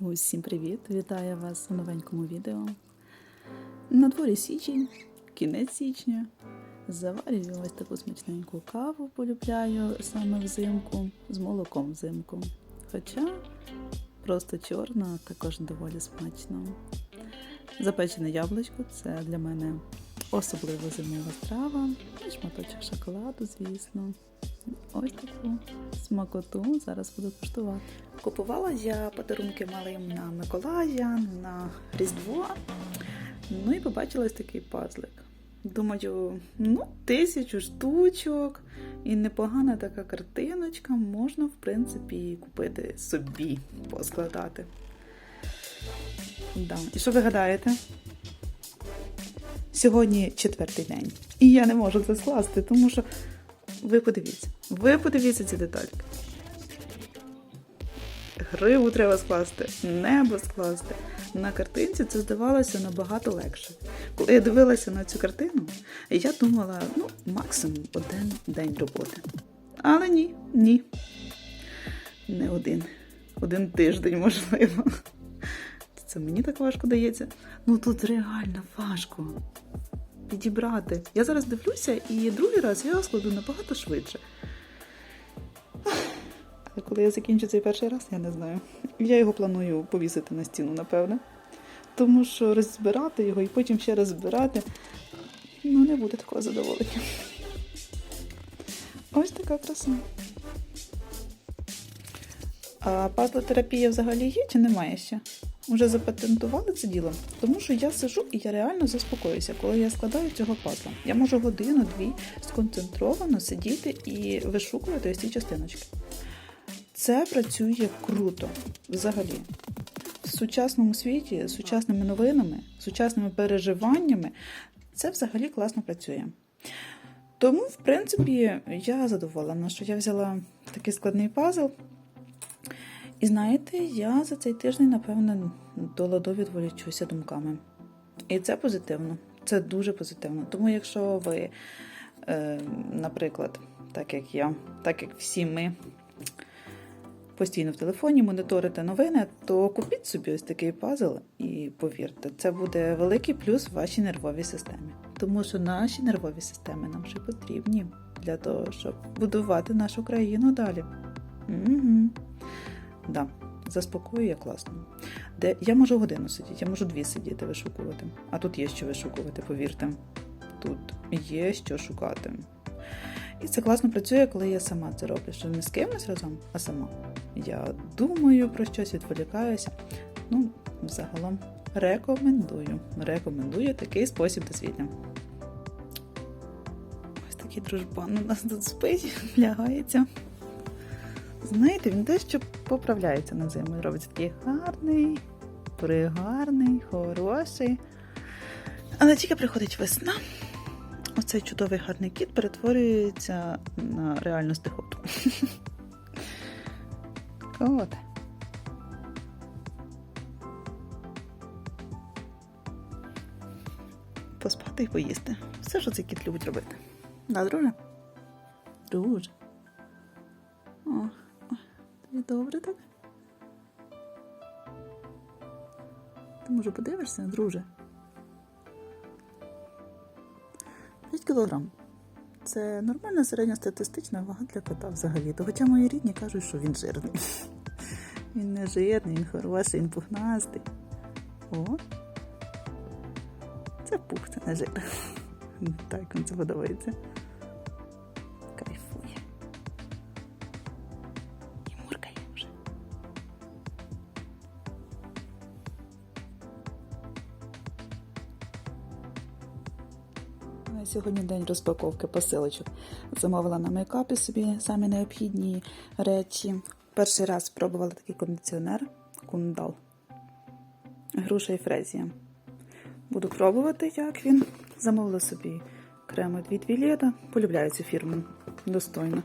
Усім привіт! Вітаю вас у новенькому відео. На дворі січень, кінець січня. Заварюю ось таку смачненьку каву, полюбляю саме взимку, з молоком взимку. Хоча просто чорна, також доволі смачно. Запечене яблучко це для мене особливо зимова страва. І шматочок шоколаду, звісно. Ось таку смакоту зараз буду куштувати. Купувала я подарунки малим на Миколая, на Різдво. Ну і побачила ось такий пазлик. Думаю, ну, тисячу штучок, і непогана така картиночка, можна, в принципі, купити собі, поскладати. Да. І що ви гадаєте? Сьогодні четвертий день. І я не можу це скласти, тому що ви подивіться, ви подивіться ці детальки. Гриву треба скласти, небо скласти. На картинці це здавалося набагато легше. Коли я дивилася на цю картину, я думала, ну, максимум один день роботи. Але ні, ні. Не один. Один тиждень, можливо. Це мені так важко дається. Ну тут реально важко підібрати. Я зараз дивлюся, і другий раз я складу набагато швидше. Але коли я закінчу цей перший раз, я не знаю. Я його планую повісити на стіну, напевне. Тому що розбирати його і потім ще раз збирати, ну, не буде такого задоволення. Ось така краса. А пазлотерапія взагалі є чи немає ще? Уже запатентували це діло, тому що я сижу і я реально заспокоюся, коли я складаю цього пазла. Я можу годину-дві сконцентровано сидіти і вишукувати ось ці частиночки. Це працює круто взагалі. В сучасному світі, з сучасними новинами, сучасними переживаннями це взагалі класно працює. Тому, в принципі, я задоволена, що я взяла такий складний пазл. І знаєте, я за цей тиждень, напевно, до ладу відволічуся думками. І це позитивно, це дуже позитивно. Тому, якщо ви, е, наприклад, так як я, так як всі ми постійно в телефоні моніторите новини, то купіть собі ось такий пазл і повірте, це буде великий плюс в вашій нервовій системі. Тому що наші нервові системи нам ще потрібні для того, щоб будувати нашу країну далі. Угу. Да, заспокоює класно. Де я можу годину сидіти, я можу дві сидіти вишукувати. А тут є що вишукувати, повірте. Тут є що шукати. І це класно працює, коли я сама це роблю, що не з кимось разом, а сама. Я думаю про щось, відволікаюся. Ну, загалом рекомендую. Рекомендую такий спосіб дослідження. Ось такий дружбан у нас тут спить, лягається. Знаєте, він дещо поправляється на зиму. Робиться такий гарний, пригарний, хороший. Але тільки приходить весна, оцей чудовий гарний кіт перетворюється на реальну стихоту. От. Поспати і поїсти. Все, що цей кіт любить робити. Да, друже? Друже. Добре так? Ти може подивишся, друже? 5 кілограм. Це нормальна середньостатистична вага для кота взагалі. То хоча мої рідні кажуть, що він жирний. Він не жирний, він хороший, він пухнастий. О! Це пух, це не жир. Так, він це подобається. Сьогодні день розпаковки посилочок. Замовила на мейкапі собі самі необхідні речі. Перший раз спробувала такий кондиціонер кундал. Груша і фрезія. Буду пробувати, як він. Замовила собі крем від Вілєта. Полюбляю цю фірму. Достойно.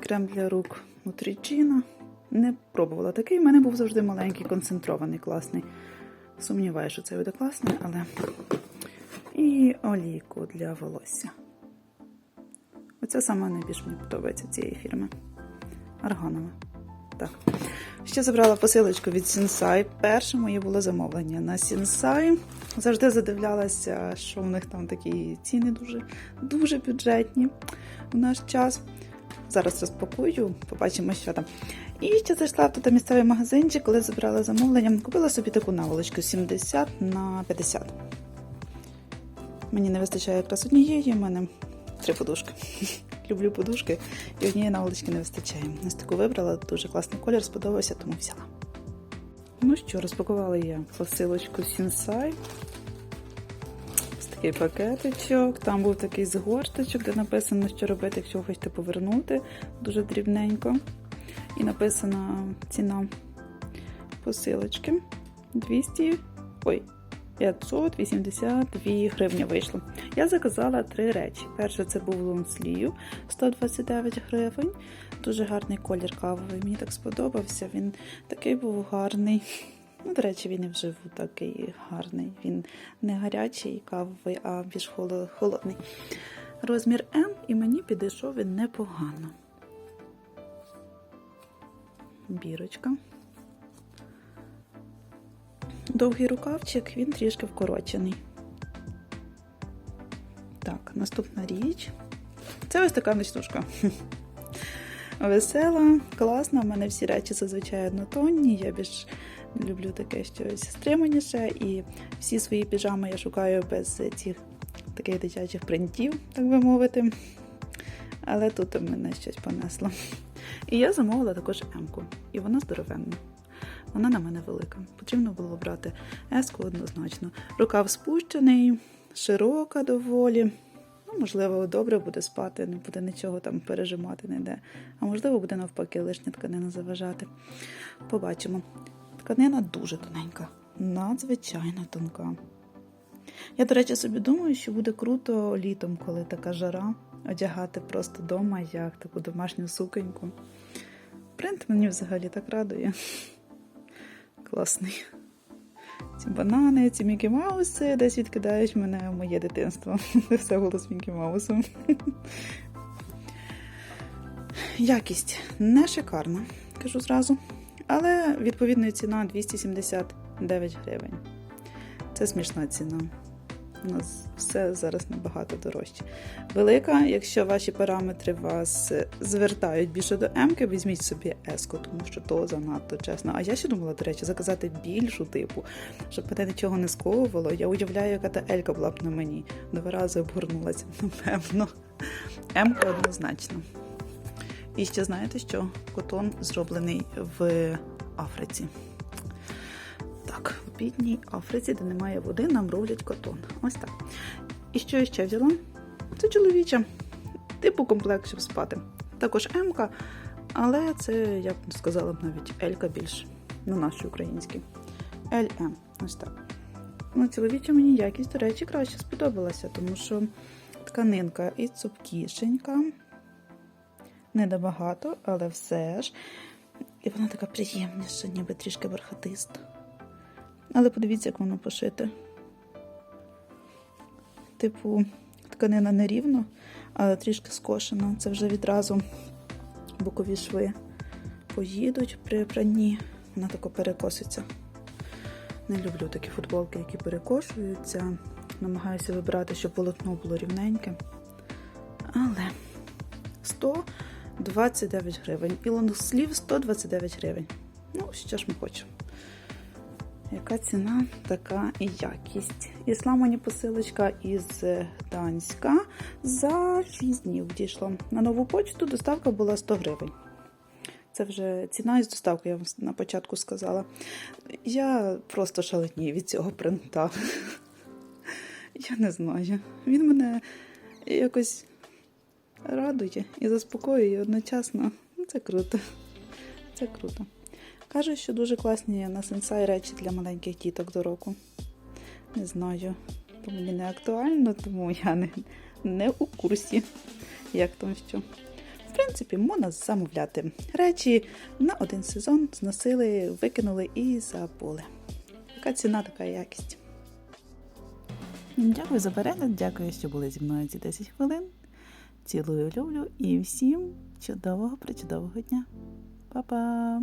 Крем для рук Нутріджіна. Не пробувала такий. У мене був завжди маленький, концентрований, класний. Сумніваюся, що це буде класний, але. І олійку для волосся. Оце саме найбільше мені подобається цієї фірми. Арганова. так. Ще забрала посилочку від Сінсай. Перше моє було замовлення на Сінсай. Завжди задивлялася, що в них там такі ціни дуже, дуже бюджетні в наш час. Зараз розпакую, побачимо, що там. І ще зайшла в тут місцевий магазинчик, коли забрала замовлення. Купила собі таку наволочку 70 на 50. Мені не вистачає якраз однієї, в мене три подушки. Люблю подушки, і однієї наволочки не вистачає. Ось таку вибрала, дуже класний колір, сподобався, тому взяла. Ну що, розпакувала я посилочку Сінсай. Ось такий пакетичок. Там був такий згорточок, де написано, що робити, якщо хочете повернути дуже дрібненько. І написана ціна посилочки 200. Ой, 582 гривні вийшло. Я заказала три речі. Перше це був лонслів 129 гривень. Дуже гарний колір кавовий. Мені так сподобався. Він такий був гарний. Ну, до речі, він і вживу такий гарний. Він не гарячий кавовий, а більш холодний. Розмір М і мені підійшов він непогано. Бірочка. Довгий рукавчик, він трішки вкорочений. Так, наступна річ. Це ось така ночнушка. Весела, класна. У мене всі речі зазвичай однотонні. Я більш люблю таке щось стриманіше. І всі свої піжами я шукаю без цих таких дитячих принтів, так би мовити. Але тут мене щось понесло. І я замовила також М-ку. І вона здоровенна. Вона на мене велика. Потрібно було брати еску однозначно. Рукав спущений, широка доволі. Ну, можливо, добре буде спати, не буде нічого там пережимати ніде. А можливо, буде навпаки лишня тканина заважати. Побачимо. Тканина дуже тоненька, надзвичайно тонка. Я, до речі, собі думаю, що буде круто літом, коли така жара, одягати просто вдома, як таку домашню суконьку. Принт мені взагалі так радує. Класний. Ці банани, ці Мікі Мауси десь відкидають мене в моє дитинство. Все з Мікі Маусом. Якість не шикарна, кажу зразу. Але відповідно ціна 279 гривень. Це смішна ціна. У нас все зараз набагато дорожче. Велика, якщо ваші параметри вас е, звертають більше до М-ки, візьміть собі еску, тому що то занадто чесно. А я ще думала, до речі, заказати більшу типу, щоб мене нічого не сковувало. Я уявляю, яка та Елька була б на мені. Два рази обгорнулася, напевно. М-ка однозначно. І ще знаєте, що котон зроблений в Африці. Так, Африці, де немає води, нам роблять котон. Ось так. І що я ще взяла? Це чоловіча, типу комплект, щоб спати. Також М-ка, але це, я б сказала навіть Елька більш на наші українські. LM. Ось так. Ну, чоловіча мені якість, до речі, краще сподобалася, тому що тканинка і цупкішенька. Не набагато, але все ж. І вона така приємніша, ніби трішки бархатиста. Але подивіться, як воно пошите. Типу, тканина не рівно, але трішки скошена. Це вже відразу бокові шви поїдуть при пранні. Вона тако перекоситься. Не люблю такі футболки, які перекошуються. Намагаюся вибрати, щоб полотно було рівненьке. Але 129 гривень. І лонгслів 129 гривень. Ну, що ж ми хочемо. Яка ціна, така і якість. Ішла мені посилочка із Гданська за 6 днів дійшла. На нову почту доставка була 100 гривень. Це вже ціна із доставки, я вам на початку сказала. Я просто шаленію від цього принта. Я не знаю. Він мене якось радує і заспокоює одночасно. Ну, Це круто. Це круто. Кажуть, що дуже класні на сенсай речі для маленьких діток до року. Не знаю, то мені не актуально, тому я не, не у курсі, як там що. В принципі, можна замовляти речі на один сезон, зносили, викинули і забули. Яка ціна, така якість. Дякую за перегляд, дякую, що були зі мною ці 10 хвилин. Цілую, люблю і всім чудового причудового дня! Па-па!